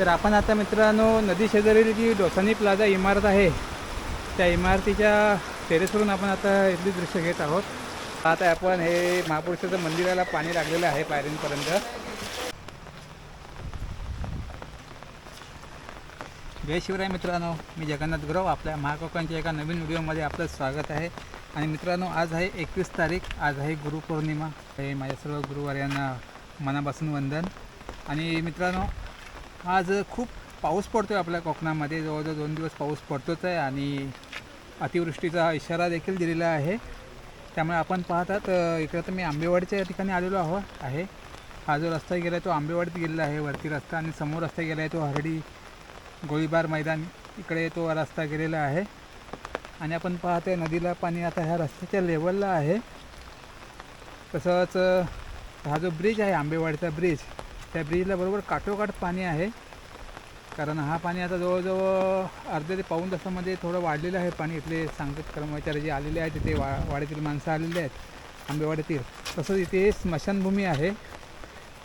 तर आपण आता मित्रांनो नदी शेजारील जी डोसानी प्लाझा इमारत आहे त्या इमारतीच्या टेरेसवरून आपण आता इथली दृश्य घेत आहोत. आता आपण हे महापुरुषाचं मंदिराला पाणी लागलेलं आहे पायरींपर्यंत जय शिवराय मित्रांनो मी जगन्नाथ गुरव आपल्या महाकोकांच्या एका नवीन व्हिडिओमध्ये आपलं स्वागत आहे. आणि मित्रांनो आज आहे एकवीस तारीख आज आहे गुरुपौर्णिमा. हे माझ्या सर्व गुरुवार्यांना मनापासून वंदन. आणि मित्रांनो आज खूप पाऊस पडतो आहे आपल्या कोकणामध्ये. जवळजवळ दोन दिवस पाऊस पडतोच आहे आणि अतिवृष्टीचा इशारा देखील दिलेला आहे. त्यामुळे आपण पाहतात इकडं तर मी आंबेवाडीच्या ठिकाणी आलेलो आहो आहे. हा जो रस्ता गेला आहे तो आंबेवाडीत गेलेला आहे वरती रस्ता आणि समोर रस्ता गेला आहे तो हरडी गोळीबार मैदान. इकडे तो रस्ता गेलेला आहे. आणि आपण पाहतोय नदीला पाणी आता ह्या रस्त्याच्या लेवलला आहे. तसंच हा जो ब्रिज आहे आंबेवाडीचा ब्रिज त्या ब्रिजला बरोबर काठोकाठ पाणी आहे. कारण हा पाणी आता जवळजवळ अर्ध्या ते पाऊण तासामध्ये थोडं वाढलेलं आहे पाणी. इथले सांगत कर्मचारी जे आलेले आहेत तिथे वा वाड्यातील माणसं आलेली आहेत आंबेवाडीतील तसंच इथे स्मशानभूमी आहे.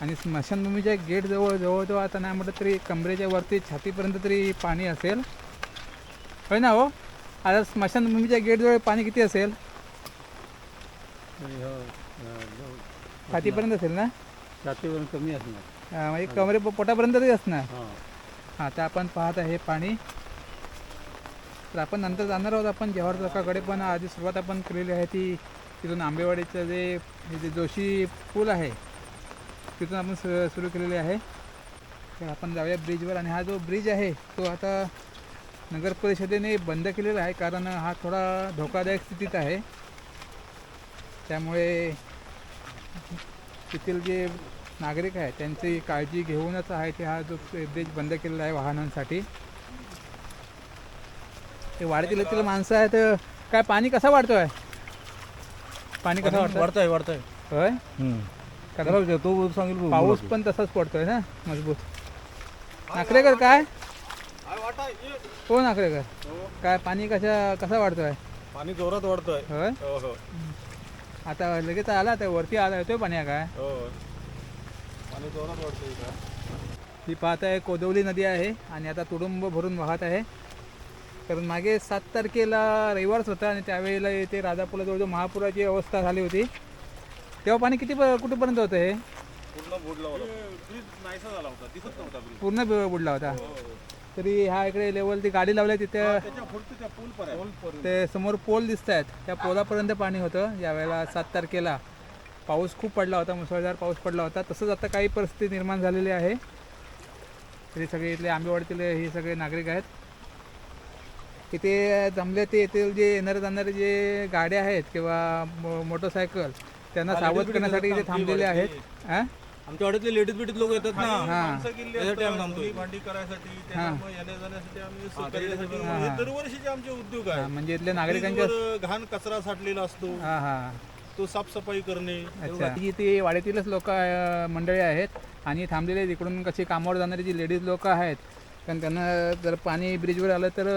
आणि स्मशानभूमीच्या गेटजवळ जवळजवळ आता नाही म्हटलं तरी कमरेच्या वरती छातीपर्यंत तरी पाणी असेल. होय ना हो? आता स्मशानभूमीच्या गेटजवळ पाणी किती असेल? छातीपर्यंत असेल ना? छातीवरून कमी असणार. हा, म्हणजे कमरे पोटापर्यंत तरी असणार. हां. आता आपण पाहत आहे पाणी. तर आपण नंतर जाणार आहोत आपण जवाहर चौकाकडे पण. आधी सुरुवात आपण केलेली आहे ती तिथून आंबेवाडीचं जे हे जे जोशी पूल आहे तिथून आपण सु सुरू केलेले आहे. तर आपण जाऊया ब्रिजवर. आणि हा जो ब्रिज आहे तो आता नगर परिषदेने बंद केलेला आहे कारण हा थोडा धोकादायक स्थितीत आहे. त्यामुळे तेथील जे नागरिक आहेत त्यांची काळजी घेऊनच आहे ते हा जो ब्रिज बंद केलेला आहे वाहनांसाठी. ते वाढतील येथील माणसं आहेत. काय पाणी कसं वाढतोय? पाणी कसं वाढतं वाढतंय? वाढतंय होय? कारण तो सांगेल पाऊस पण तसाच पडतोय ना मजबूत. नाकरेकर काय? हो नाकरेकर काय पाणी कशा कसा वाढतोय? पाणी जोरात वाढतोय. होय? हो हो. आता लगेच आला तर वरती आला येतोय पाणी काय? हो. पाणी जोरात. ही पाहत आहे कोदवली नदी आहे आणि आता तुडुंब भरून वाहत आहे. कारण मागे सात तारखेला रविवारच होता आणि त्यावेळेला इथे राजापूरला जवळजवळ महापुराची अवस्था झाली होती तेव्हा पाणी किती कुठेपर्यंत होतं हे? पूर्ण बुडला होता. ब्रिज नाहीसा झाला होता दिसत नव्हता ब्रिज. पूर्ण ब- बुडला होता. तरी ह्या इकडे लेवल ती गाडी लावल्या तिथे त्याच्या पुढचं त्या पूल पर्यंत ते समोर पोल दिसत आहेत त्या पोलापर्यंत पाणी होतं यावेळेला सात तारखेला. पाऊस खूप पडला होता मुसळधार पाऊस पडला होता. तसंच आता काही परिस्थिती निर्माण झालेली आहे. तरी सगळे इथले आंबेवाडीतील हे सगळे नागरिक आहेत. इथे जमले ते येथील जे येणारे जाणारे जे गाड्या आहेत किंवा मोटरसायकल त्यांना सावध करण्यासाठी इथे थांबलेले आहेत. हा? आमच्या वाड्यातले लेडीज बिडीज लोक येतात ना. हा. भांडी करायसाठी त्यांना मग येण्या जाण्यासाठी आम्ही सहकार्यासाठी हे दरवर्षीचे आमचे उद्योग आहे म्हणजे इथल्या नागरिकांच्या घाण कचरा साठलेला असतो. हा हा. तो साफसफाई करणे अच्छा. ही ती वाड्यातीलच लोक मंडळी आहेत आणि थांबलेले आहेत. इकडून कशी कामावर जाणारी जी लेडीज लोक आहेत कारण त्यांना जर पाणी ब्रिजवर आलं तर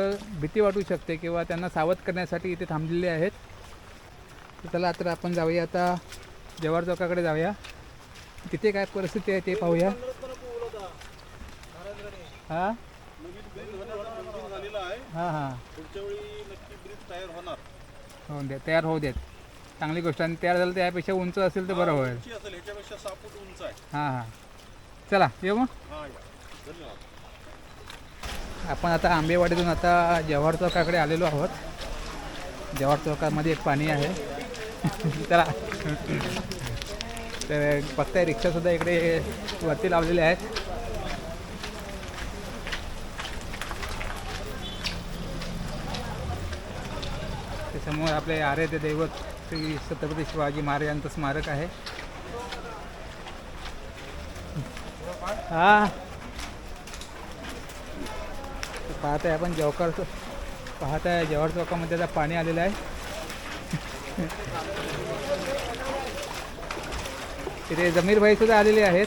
भीती वाटू शकते किंवा त्यांना सावध करण्यासाठी इथे थांबलेले आहेत. तर चला तर आपण जाऊया आता. जवाहर चौकाकडे जाऊया. तिथे काय परिस्थिती आहे ते पाहूया. हां? झालेला आहे हां हां. पुढच्या वेळी नक्की ब्रिज तयार होणार. होऊन द्या तयार होऊ देत. चांगली गोष्ट आणि तयार झालं तर यापेक्षा उंच असेल तर बरं होईल. उंची असेल ह्याच्यापेक्षा सहा फूट उंच आहे. हां हां. चला येऊ मग. हा या. धन्यवाद. आपण आता आंबेवाडीतून आता जव्हार चौकाकडे आलेलो आहोत. जव्हार चौकामध्ये एक पाणी आहे. चला. तर बघताय रिक्षासुद्धा इकडे वरती लावलेले आहेत. त्याच्यामुळे आपले आराध्य दैवत श्री छत्रपती शिवाजी महाराजांचं स्मारक आहे. हा. पाहत आहे आपण जवकर पाहत आहे चौकामध्ये आता पाणी आलेलं आहे. तिथे जमीर भाई सुद्धा आलेले आहेत.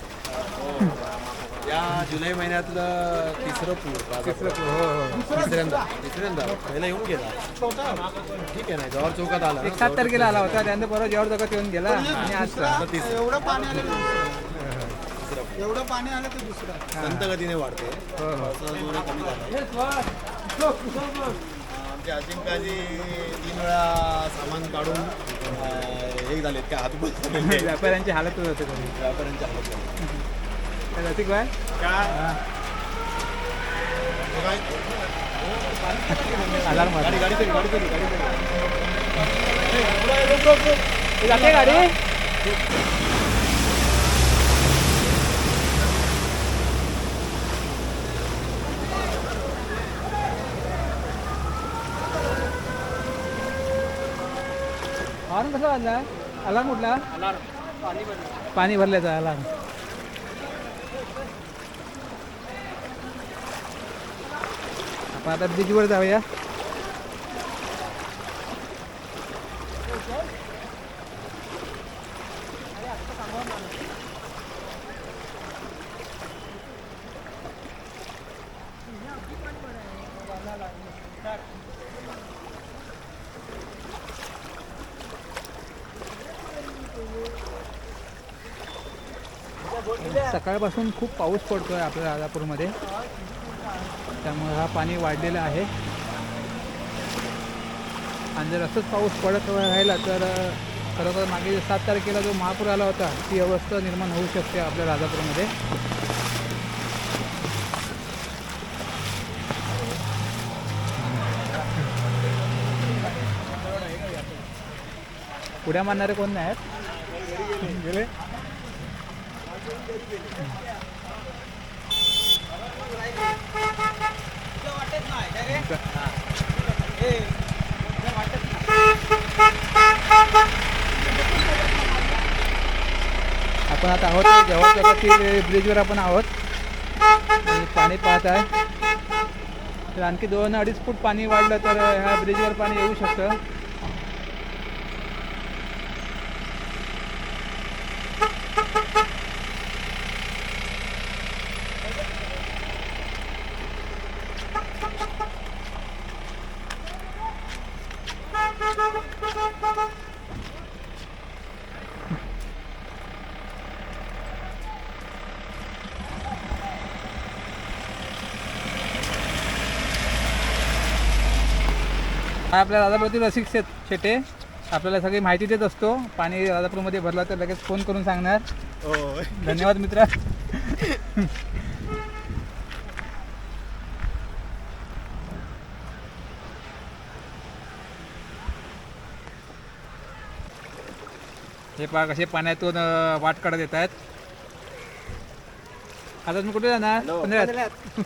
या जुलै महिन्यातलं तिसरं पूर तिसरं पु- हो हो तिसऱ्यांदा तिसऱ्यांदा. पहिला येऊन गेला. ठीक आहे ना जवळ चौकात आला एक सात तारखेला आला होता त्यानंतर परत जव्हार चौकात येऊन गेला. आणि आज तिसरं. एवढं पाणी आलं. एवढं पाणी आलं तर दुसरं. संत गतीने वाढते. हो हो. कमी झाला. आमचे अजिंकाजी तीन वेळा सामान काढून हे झालेत काय हात झालेले. व्यापाऱ्यांची हालतच होते कधी व्यापाऱ्यांच्या हालत झाली. हा. तो काय? अलार्म गाडी. गाडी गाडी गाडी तरी जाते गाडी हॉर्न कसा वाजला? अलार्म कुठला पाणी भरल्याचा अलार्म आपण आता ब्रिजवर जाऊया. सकाळपासून खूप पाऊस पडतोय आपल्या राजापूरमध्ये. त्यामुळे हा पाणी वाढलेलं आहे. आणि जर असंच पाऊस पडत राहिला तर खरोखर मागे सात तारखेला जो महापूर आला होता ती अवस्था निर्माण होऊ शकते आपल्या राजापूरमध्ये. उड्या मारणारे कोण नाही आहेत गेले. आपण आता आहोत जवळ ब्रिजवर आपण आहोत. पाणी पाहत आहे. तर आणखी दोन अडीच फूट पाणी वाढलं तर ह्या ब्रिजवर पाणी येऊ शकतं. आपल्या राजापूरतील रसिक शेत शेटे. आपल्याला सगळी माहिती देत असतो. पाणी राजापूरमध्ये भरला तर लगेच फोन करून सांगणार. धन्यवाद मित्रा. हे पहा कसे पाण्यातून वाट काढत येत आहेत आता तुम्ही कुठे जाणार? पंधरात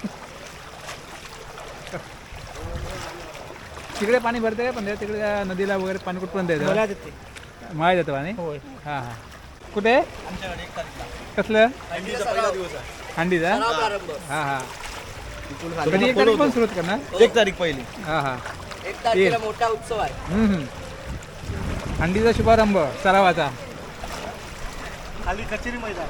तिकडे पाणी भरते का पंधरा तिकडे नदीला वगैरे पाणी कुठपर्यंत येतं? माहीत येतं पाणी? हां हां. कुठे? कसलं? हंडीचा हां हां. कधी एक तारीख पण सुरुवात करणार एक तारीख पहिली. हां हां. एक तारखेला मोठा उत्सव आहे. हम्म, हम्म. हंडीचा शुभारंभ सरावाचा. खाली कचेरी मैदान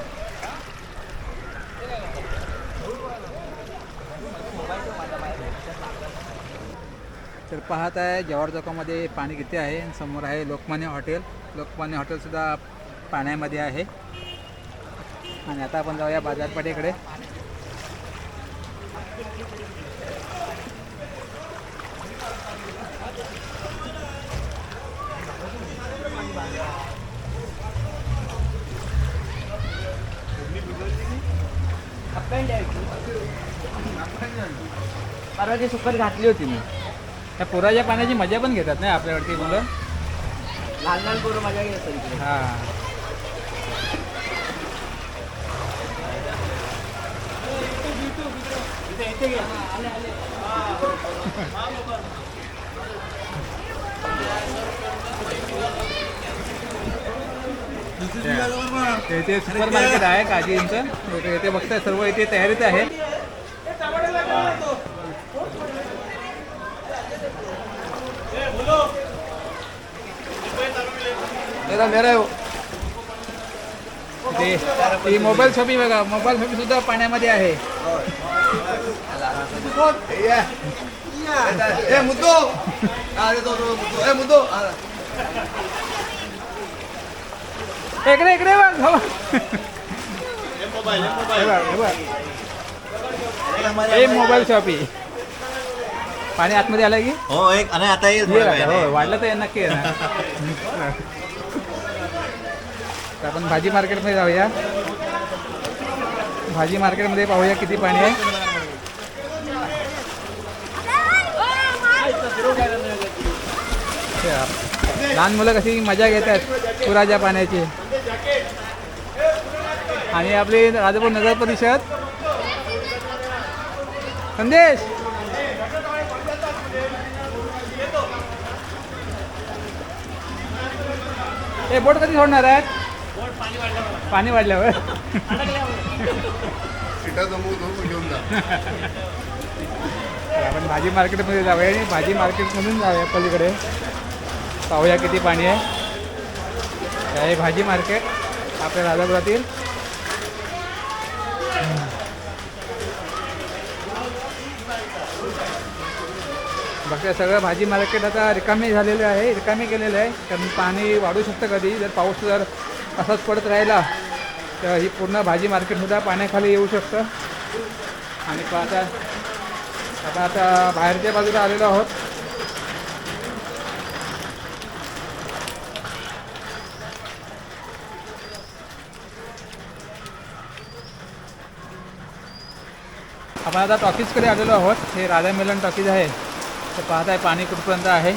तर पाहत आहे जवाहर चौकामध्ये पाणी किती आहे समोर आहे लोकमान्य हॉटेल. लोकमान्य हॉटेलसुद्धा पाण्यामध्ये आहे. आणि आता आपण जाऊया बाजारपेठेकडे. परवाची सुपर घातली होती मी. त्या पुराच्या पाण्याची मजा पण घेतात नाही आपल्याकडची मुलं? लहान लहान पोरं मजा घेत असतात इकडे हां इथे सुपर मार्केट आहे काजींचं. इथे बघताय सर्व इथे तयारीत आहे. मेरा मेरा आहे ते मोबाईल शॉपिंग बघा मोबाईल शॉपिंग सुद्धा पाण्यामध्ये आहे. ए मुद्दो. ए मुद्दो. इकडे इकडे बघ मोबाईल हे मोबाईल शॉपी पाणी आतमध्ये आलं की? हो एक आणि आता येईल हो वाढलं तर नक्की येणार तर आपण भाजी मार्केटमध्ये जाऊया भाजी मार्केटमध्ये पाहूया किती पाणी आहे लहान मुलं कशी मजा घेतात पुराच्या पाण्याची आणि आपली राजापूर नगर परिषद संदेश हे बोट कधी सोडणार आहेत? पाणी वाढल्यावर. घेऊन जा. तर आपण भाजी मार्केटमध्ये जाऊया आणि भाजी मार्केटमधून जाऊया पलीकडे. पाहूया किती पाणी आहे. हे आहे भाजी मार्केट आपल्या राजापुरातील. बाकी सगळं भाजी मार्केट आता रिकामी झालेलं आहे रिकामी केलेलं आहे. कारण पाणी वाढू शकतं कधी जर पाऊस जर असाच पडत राहिला तर ही पूर्ण भाजी मार्केटसुद्धा पाण्याखाली येऊ शकतं. आणि पाहता आपण आता बाहेरच्या बाजूला आलेलो आहोत. आपण आता टॉकीजकडे आलेलो आहोत. हे राधा मिलन टॉकीज आहे. तर पाहताय पाणी कुठपर्यंत आहे.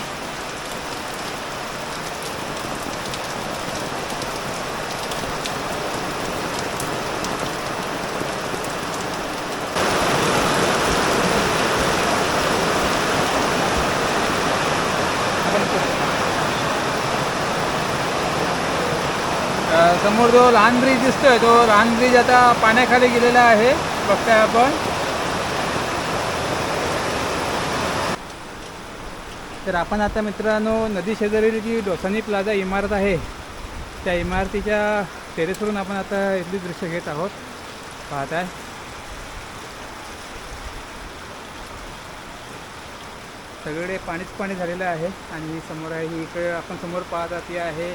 समोर जो लहान ब्रिज दिसतोय तो लहान ब्रिज आता पाण्याखाली गेलेला आहे बघताय आपण. तर आपण आता मित्रांनो नदी शेजारील जी डोसानी प्लाझा इमारत आहे त्या इमारतीच्या टेरेसवरून आपण आता इथली दृश्य घेत आहोत. पाहत आहे सगळे पाणीच पाणी झालेलं आहे आणि समोर आहे ही इकडे आपण समोर पाहत आहात ती आहे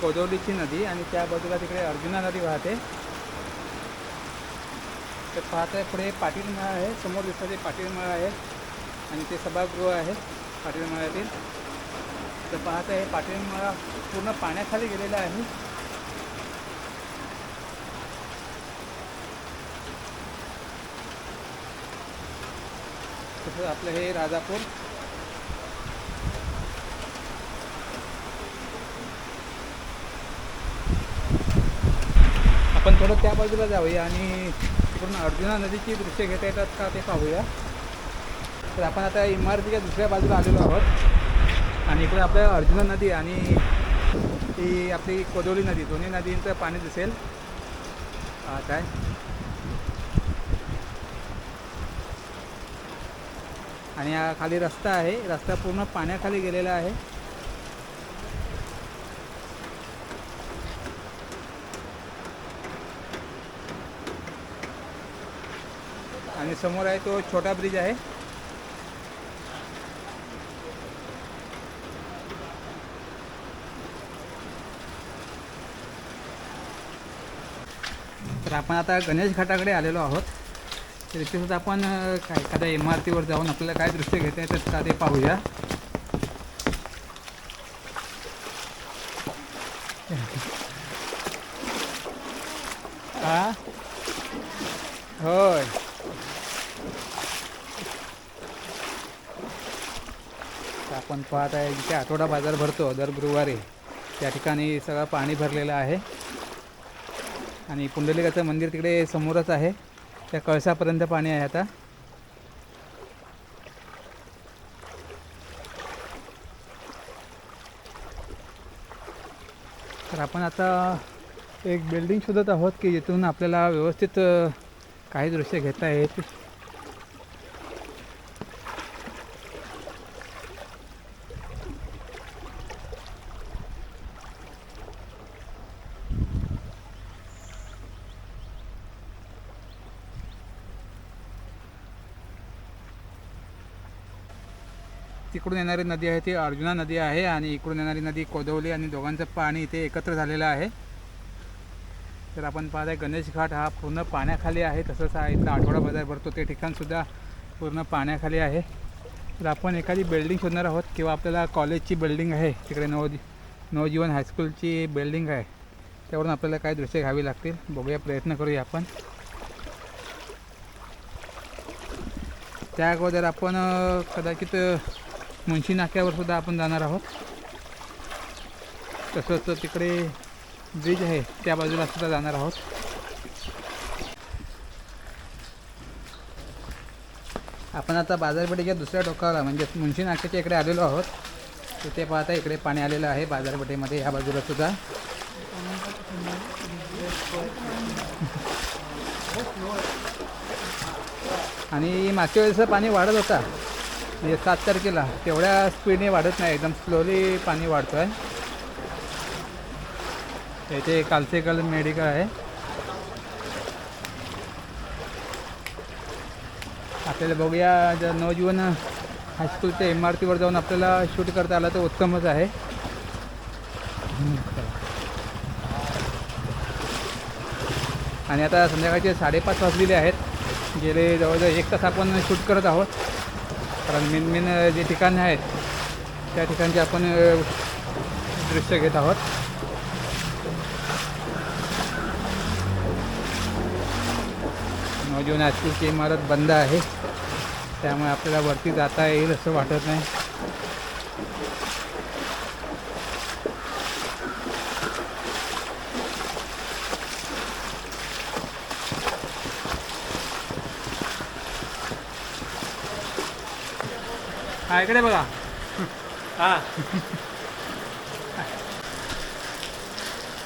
कोदवलीची नदी आणि त्या बाजूला तिकडे अर्जुना नदी वाहते. तर पाहत आहे पुढे पाटील मळा आहे समोर दिसतं ते पाटील मळा आहे आणि ते सभागृह आहे. पाटीलमळ्यातील तर पाहताय हे पाटीलमळा पूर्ण पाण्याखाली गेलेला आहे. तसंच आपलं हे राजापूर. आपण थोडं त्या बाजूला जाऊया आणि तिकडून अर्जुना नदीची दृश्य घेता येतात का ते पाहूया. तर आपण आता इमारतीच्या दुसऱ्या बाजूला आलेलो आहोत. आणि इकडे आपल्या अर्जुना नदी आणि ती आपली कोदोली नदी दोन्ही नदींचं पाणी दिसेल. काय? आणि हा खाली रस्ता आहे. रस्ता पूर्ण पाण्याखाली गेलेला आहे. आणि समोर आहे तो छोटा ब्रिज आहे. तर आपण आता गणेश घाटाकडे आलेलो आहोत. तर इथे आपण काय एखाद्या इमारतीवर जाऊन आपल्याला काय दृश्य घेता येतात का ते पाहूया. हा होय. तर आपण पाहत आहे जिथे आठवडा बाजार भरतो दर गुरुवारी. त्या ठिकाणी सगळं पाणी भरलेलं आहे. आणि पुंडलिकाचं मंदिर तिकडे समोरच आहे. त्या कळसापर्यंत पाणी आहे आता. तर आपण आता एक बिल्डिंग शोधत आहोत की जिथून आपल्याला व्यवस्थित काही दृश्य घेता येत तिकडून येणारी नदी आहे ती अर्जुना नदी आहे आणि इकडून येणारी नदी कोदवली आणि दोघांचं पाणी इथे एकत्र झालेलं आहे. तर आपण पाहत आहे गणेश घाट हा पूर्ण पाण्याखाली आहे तसंच हा इथला आठवडा बाजार भरतो ते ठिकाणसुद्धा पूर्ण पाण्याखाली आहे. तर आपण एखादी बिल्डिंग शोधणार आहोत किंवा आपल्याला कॉलेजची बिल्डिंग आहे तिकडे नव नवजीवन हायस्कूलची बिल्डिंग आहे त्यावरून आपल्याला काय दृश्य घ्यावी लागतील. बघूया प्रयत्न करूया आपण. त्या अगोदर आपण कदाचित मुंशी नाक्यावर सुद्धा आपण जाणार आहोत. तसंच तिकडे ब्रिज आहे त्या बाजूला सुद्धा जाणार आहोत. आपण आता बाजारपेठेच्या दुसऱ्या टोकाला म्हणजे मुंशी नाक्याच्या इकडे आलेलो आहोत. तिथे पाहता इकडे पाणी आलेलं आहे बाजारपेठेमध्ये ह्या बाजूला सुद्धा. आणि मागच्या वेळेस पाणी वाढत होता. म्हणजे सात तारखेला. तेवढ्या स्पीडने वाढत नाही. एकदम स्लोली पाणी वाढतो आहे इथे कालसेकल मेडिकल आहे. आपल्याला बघूया जर नवजीवन हायस्कूलच्या इमारतीवर जाऊन आपल्याला शूट करता आलं तर उत्तमच आहे. आणि आता संध्याकाळचे साडेपाच वाजलेले आहेत. गेले जवळजवळ एक तास आपण शूट करत आहोत. कारण मेन मेन जे ठिकाण आहेत त्या ठिकाणचे आपण दृश्य घेत आहोत. नवजीवन हायस्कूलची इमारत बंद आहे. त्यामुळे आपल्याला वरती जाता येईल असं वाटत नाही. हा इकडे बघा. हा.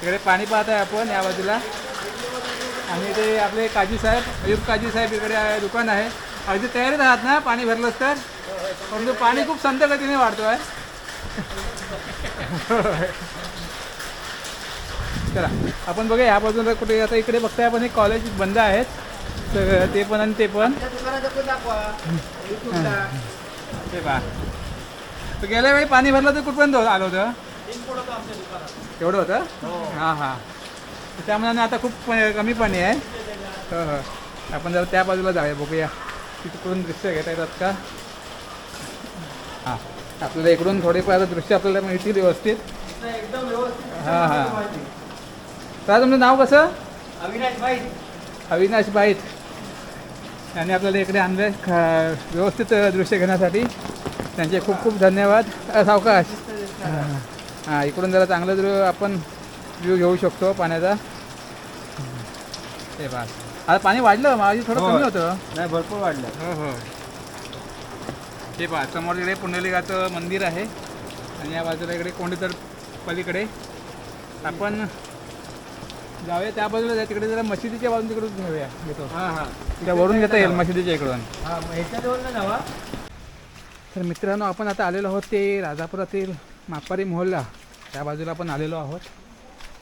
इकडे पाणी पाहत आहे आपण या बाजूला. आणि ते आपले काजी साहेब अयुब काजी साहेब इकडे दुकान आहे. अगदी तयारीत आहात ना पाणी भरलंच तर? परंतु पाणी खूप संत गतीने वाढतो आहे चला आपण बघूया ह्या बाजूला कुठे आता इकडे बघताय आपण हे कॉलेज बंद आहेत. तर ते पण आणि ते पण. ते पहा तर गेल्या वेळी पाणी भरलं तर कुठपर्यंत हो- आलं होतं? एवढं होतं? हां हां. तर त्यामुळे आता खूप प- कमी पाणी आहे. हो हो. आपण जरा त्या बाजूला जाऊया बघूया. तिकडून दृश्य घेता येतात का? हां. आपल्याला इकडून थोडेफार दृश्य आपल्याला मिळतील व्यवस्थित. हां हां. काय तुमचं नाव कसं? अविनाश भाई अविनाश बाईत यांनी आपल्याला इकडे आणलं व्यवस्थित दृश्य घेण्यासाठी. त्यांचे खूप खूप धन्यवाद. सावकाश. हां हां इकडून जरा चांगलं दृ आपण व्ह्यू घेऊ शकतो पाण्याचा. ते बा. आता पाणी वाढलं माझी थोडं कमी होतं. नाही भरपूर वाढलं. हो हो. हे पहा समोर इकडे पुंडलिकाचं मंदिर आहे. आणि या बाजूला इकडे कोंडीतर पलीकडे. आपण जाऊया त्या बाजूला जा तिकडे जरा मशिदीच्या बाजून तिकडून घेऊया घेतो हां हां. त्या वरून घेता येईल मशिदीच्या इकडून. हां ह्याच्याजवळ जावा. तर मित्रांनो आपण आता आलेलो आहोत ते राजापुरातील मापारी मोहल्ला. त्या बाजूला आपण आलेलो आहोत.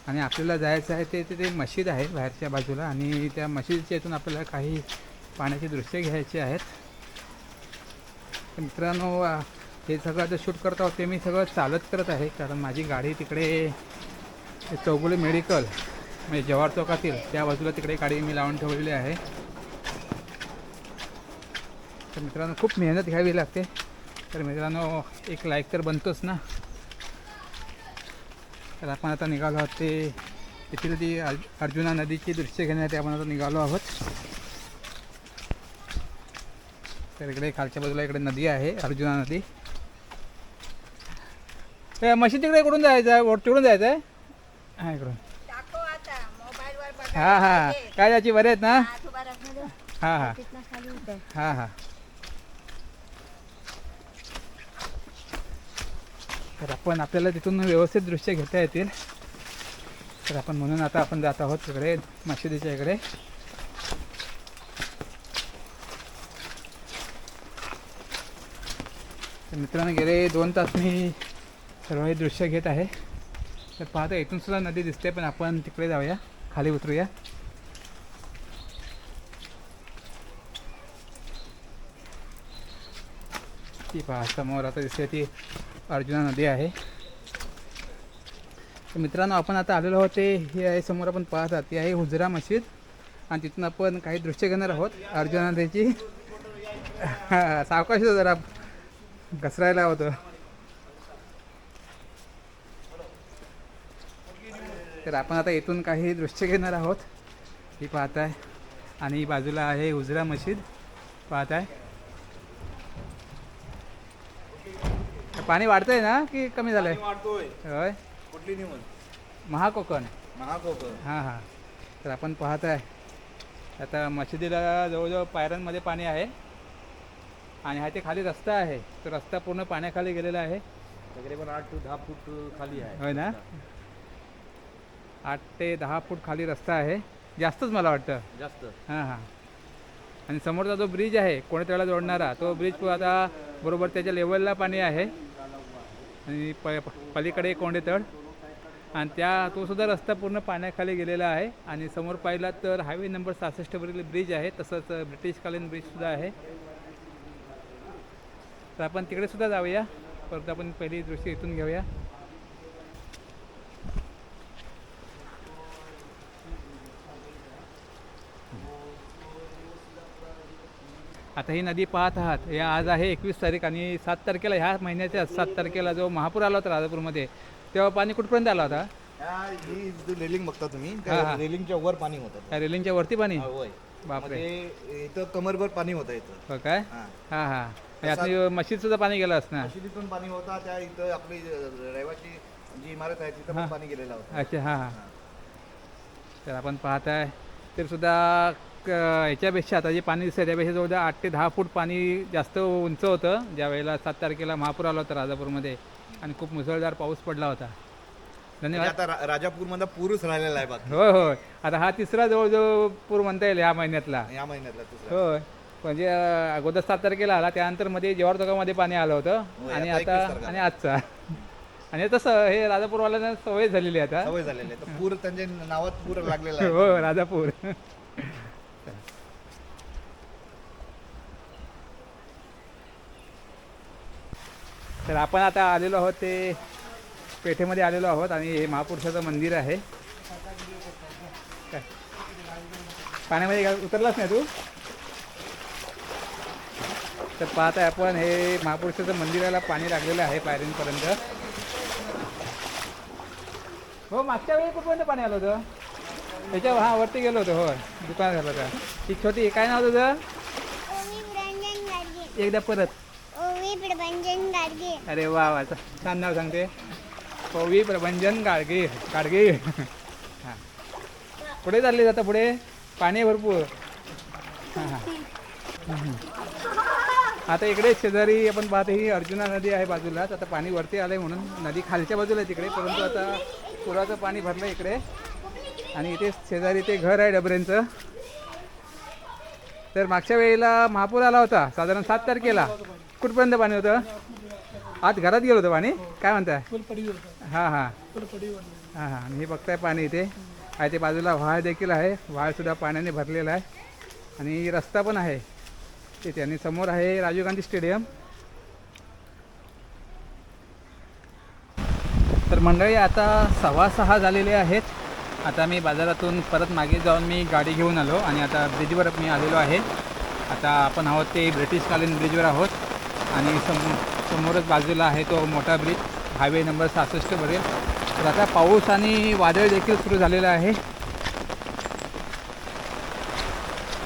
आणि आपल्याला जायचं आहे ते तिथे मशीद आहे बाहेरच्या बाजूला. आणि त्या मशिदीच्या इथून आपल्याला काही पाण्याचे दृश्य घ्यायचे आहेत. तर मित्रांनो हे सगळं आता शूट करत आहोत ते मी सगळं चालत करत आहे. कारण माझी गाडी तिकडे चौगुले मेडिकल. म्हणजे जवाहर चौकातील त्या बाजूला तिकडे गाडी मी लावून ठेवलेली आहे. तर मित्रांनो खूप मेहनत घ्यावी लागते. तर मित्रांनो एक लाईक तर बनतोच ना. तर आपण आता निघालो आहोत ते येथील ती अर्जुना नदीची दृश्य घेण्यासाठी आपण आता निघालो आहोत. तर इकडे खालच्या बाजूला इकडे नदी आहे अर्जुना नदी. ते तिकडे इकडून जायचं आहे? तिकडून जायचं आहे? हां इकडून टाको आता मोबाईलवर बघा हां हां. काय त्याची बरे आहेत ना? हां हां है. हां हां. तर आपण आपल्याला तिथून व्यवस्थित दृश्य घेता येतील. तर आपण म्हणून आता आपण जात आहोत तिकडे मशिदीच्या इकडे. तर मित्रांनो गेले दोन तास मी सर्व हे दृश्य घेत आहे. तर पाहता इथून सुद्धा नदी दिसते पण आपण तिकडे जाऊया. खाली उतरूया. ती पहा समोर आता दिसते ती अर्जुना नदी आहे. तर मित्रांनो आपण आता आलेलो आहोत ते हे आहे समोर आपण पाहत आहात ती आहे हुजरा मशीद. आणि तिथून आपण काही दृश्य घेणार आहोत अर्जुना नदीची. सावकाश जरा घसरायला होतं. तर आपण आता इथून काही दृश्य घेणार आहोत. ही पाहताय. आणि बाजूला आहे हुजरा मशीद. पाहताय. पाणी वाढतंय ना की कमी झालंय? होय. महाकोकण. महाकोकण. हां हां. तर आपण पाहत आहे आता मशिदीला जवळजवळ पायऱ्यांमध्ये पाणी आहे. आणि हा ते खाली रस्ता आहे. तो रस्ता पूर्ण पाण्याखाली गेलेला आहे. तकरीबन आठ टू दहा फूट खाली आहे. होय ना? आठ ते दहा फूट खाली रस्ता आहे. जास्तच मला वाटतं. जास्त. हां हां. आणि समोरचा जो ब्रिज आहे कोणत्याला जोडणारा तो ब्रिज आता बरोबर त्याच्या लेवलला पाणी आहे. आणि प पलीकडे कोंडेतळ. आणि त्या तो सुद्धा रस्ता पूर्ण पाण्याखाली गेलेला आहे. आणि समोर पाहिला तर हायवे नंबर सहासष्टवरील ब्रिज आहे. तसंच ब्रिटिशकालीन ब्रिजसुद्धा आहे. तर आपण तिकडे सुद्धा जाऊया. परत आपण पहिली दृश्य इथून घेऊया. आता ही नदी पाहत आहात. या आज आहे एकवीस तारीख आणि सात तारखेला ह्या महिन्याच्या सात तारखेला जो महापूर आला होता राजापूरमध्ये तेव्हा पाणी कुठपर्यंत आला होता? ही जो रेलिंग बघता तुम्ही हा, हा. रेलिंगच्या वर पाणी होतं त्या रेलिंगच्या वरती पाणी? हा, होय. बापरे. म्हणजे इथं कमरभर पाणी होतं इथं. हो काय? हा. हां हां. यातनी मशीद सुद्धा पाणी गेलं असणार. मशिदीतून पाणी होता त्या इथं आपली रहिवाची जी इमारत आहे तिथं. पण पाणी गेलेलं होतं. अच्छा हां हां. तर आपण पाहत आहे तर सुद्धा ह्याच्यापेक्षा आता जे पाणी दिसतं त्यापेक्षा जवळजवळ आठ ते दहा फूट पाणी जास्त उंच होतं. ज्या वेळेला सात तारखेला महापूर आला होता राजापूरमध्ये आणि खूप मुसळधार पाऊस पडला होता. म्हणजे धन्यवाद आता रा- राजापूरमध्ये पूरच राहिलेला आहे बाकी. होय होय. आता हा तिसरा जवळजवळ पूर म्हणता येईल ह्या महिन्यातला. या महिन्यातला दुसरा होय. म्हणजे अं, अगोदर सात तारखेला आला त्यानंतरमध्ये जेवारमध्ये पाणी आलं होतं. होय, आणि आता आता 21 तारखेला. आणि आजचा. आणि तसं हे राजापूरवाल्यांना सवय झालेली आहे आता. सवय झालेली आहे. तर पूर त्यांच्या नावात पूर लागलेला आहे. हो राजापूर. तर आपण आता आलेलो आहोत ते पेठेमध्ये आलेलो आहोत आणि हे महापुरुषाचं मंदिर आहे. काय? पाण्यामध्ये उतरलाच नाही तू? तर पाहत आहे आपण हे महापुरुषाचं मंदिराला पाणी लागलेलं आहे पायऱ्यांपर्यंत. हो मागच्या वेळी कुठपर्यंत पाणी आलं होतं? त्याच्या हा वरती गेलो होतो हो दुकान झालं होतं. ती छोटी काय नाव तुझं? गाडगे एकदा परत. पवी प्रभंजन गाडगे. अरे वा वा छान नाव सांगते. पवी प्रभंजन गाडगे गाडगे. हां. पुढे चालले जाता पुढे. पाणी भरपूर. हां हां. आता इकडे शेजारी आपण पाहते ही अर्जुना नदी आहे बाजूलाच. आता पाणी वरती आलंय म्हणून नदी खालच्या बाजूला आहे तिकडे. परंतु आता पुराचं पाणी भरलं इकडे. आणि इथे शेजारी ते घर आहे डबरेंचं. तर मागच्या वेळेला महापूर आला होता. साधारण सात तारखेला. कुठपर्यंत पाणी होतं? आत घरात गेलं होतं पाणी? काय म्हणताय? हां हां. हां हां. आणि हे बघताय पाणी इथे. आहे ते बाजूला व्हाळ देखील आहे. व्हाळसुद्धा पाण्याने भरलेला आहे. आणि रस्ता पण आहे. तिथे आणि समोर आहे राजीव गांधी स्टेडियम. तर मंडळी आता सव्वा सहा झालेले आहेत. आता मी बाजारातून परत मागे जाऊन मी गाडी घेऊन आलो आणि आता ब्रिजवर मी आलेलो आहे. आता आपण आहोत ते ब्रिटिशकालीन ब्रिजवर आहोत. आणि सम समोरच बाजूला आहे तो मोठा ब्रिज हायवे नंबर सहासष्टवरील तर आता पाऊस आणि वादळ देखील सुरू झालेलं आहे.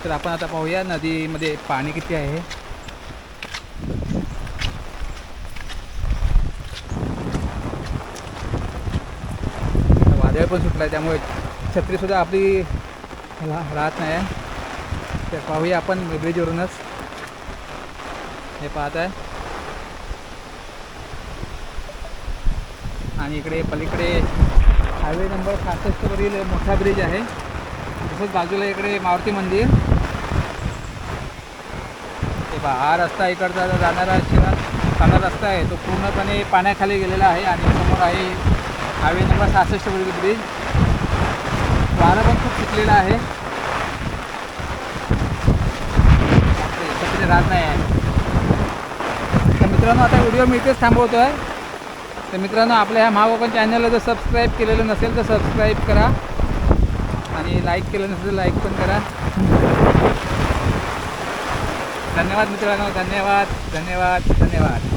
तर आपण आता पाहूया नदीमध्ये पाणी किती आहे. वादळ पण सुटलं आहे त्यामुळे छत्रीसुद्धा आपली राहत नाही. आहे तर पाहूया आपण ब्रिजवरूनच हे पाहत आहे. आणि इकडे पलीकडे हायवे नंबर सहासष्टवरील मोठा ब्रिज आहे. तसंच बाजूला इकडे मारुती मंदिर. हे पहा हा रस्ता इकडचा जाणारा शिरा जाणारा रस्ता आहे. तो पूर्णपणे पाण्याखाली गेलेला आहे आणि समोर आहे हायवे नंबर सहासष्टवरील ब्रिज वारं पण खूप सुटलेला आहे. राहत नाही आहे. मित्रांनो आता व्हिडिओ मी इथेच थांबवतो आहे तर मित्रांनो आपल्या ह्या महाकोकण चॅनलला जर सबस्क्राईब केलेलं नसेल तर सबस्क्राईब करा. आणि लाईक केलं नसेल तर लाईक पण करा. धन्यवाद मित्रांनो धन्यवाद धन्यवाद धन्यवाद.